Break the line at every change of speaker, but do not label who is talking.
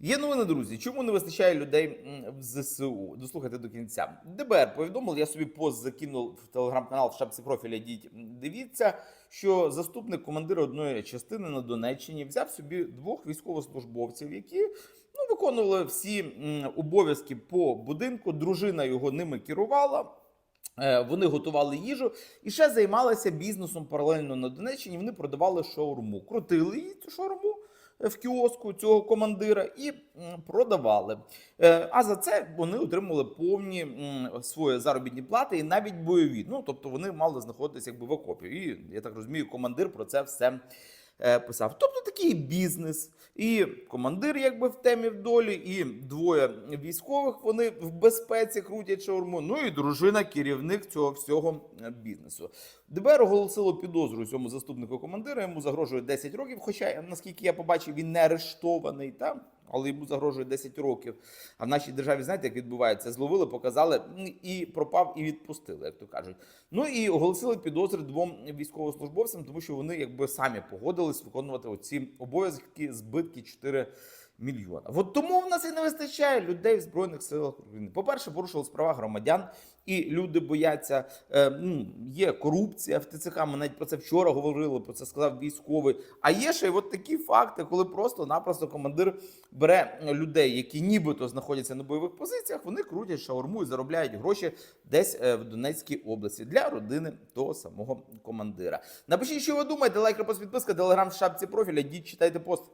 Є новини, друзі. Чому не вистачає людей в ЗСУ? Дослухайте до кінця. ДБР повідомив, я собі пост закинув в телеграм-канал в шапці профіля. Йдіть, дивіться, що заступник командира одної частини на Донеччині взяв собі двох військовослужбовців, які ну, виконували всі обов'язки по будинку. Дружина його ними керувала. Е, Вони готували їжу і ще займалися бізнесом паралельно на Донеччині. Вони продавали шаурму, крутили її цю шаурму в кіоску цього командира і продавали. Е, А за це вони отримали повні свої заробітні плати і навіть бойові. Ну тобто вони мали знаходитися якби в окопі. І я так розумію, командир про це все. Е, Писав, тобто такий бізнес, і командир, якби в темі в долі, і двоє військових вони в безпеці крутять шаурму. Ну і дружина, керівник цього всього е, бізнесу. ДБР оголосило підозру цьому заступнику командира. Йому загрожує 10 років. Хоча, наскільки я побачив, він не арештований, та? Але йому загрожує 10 років. А в нашій державі, знаєте, як відбувається? Зловили, показали і пропав, і відпустили, як то кажуть. Ну і оголосили підозри двом військовослужбовцям, тому що вони якби самі погодились виконувати оці обов'язки збитки 4 мільйона. От тому в нас і не вистачає людей в збройних силах України. По-перше, порушили права громадян, і люди бояться. Е, ну, є корупція в ТЦК. Ми навіть про це вчора говорили. Про це сказав військовий. А є ще й от такі факти, коли просто-напросто командир бере людей, які нібито знаходяться на бойових позиціях. Вони крутять шаурму і заробляють гроші десь е, в Донецькій області для родини того самого командира. Напишіть, що ви думаєте. Лайк, репост, підписка, телеграм в шапці профіля. Йдіть, читайте пост.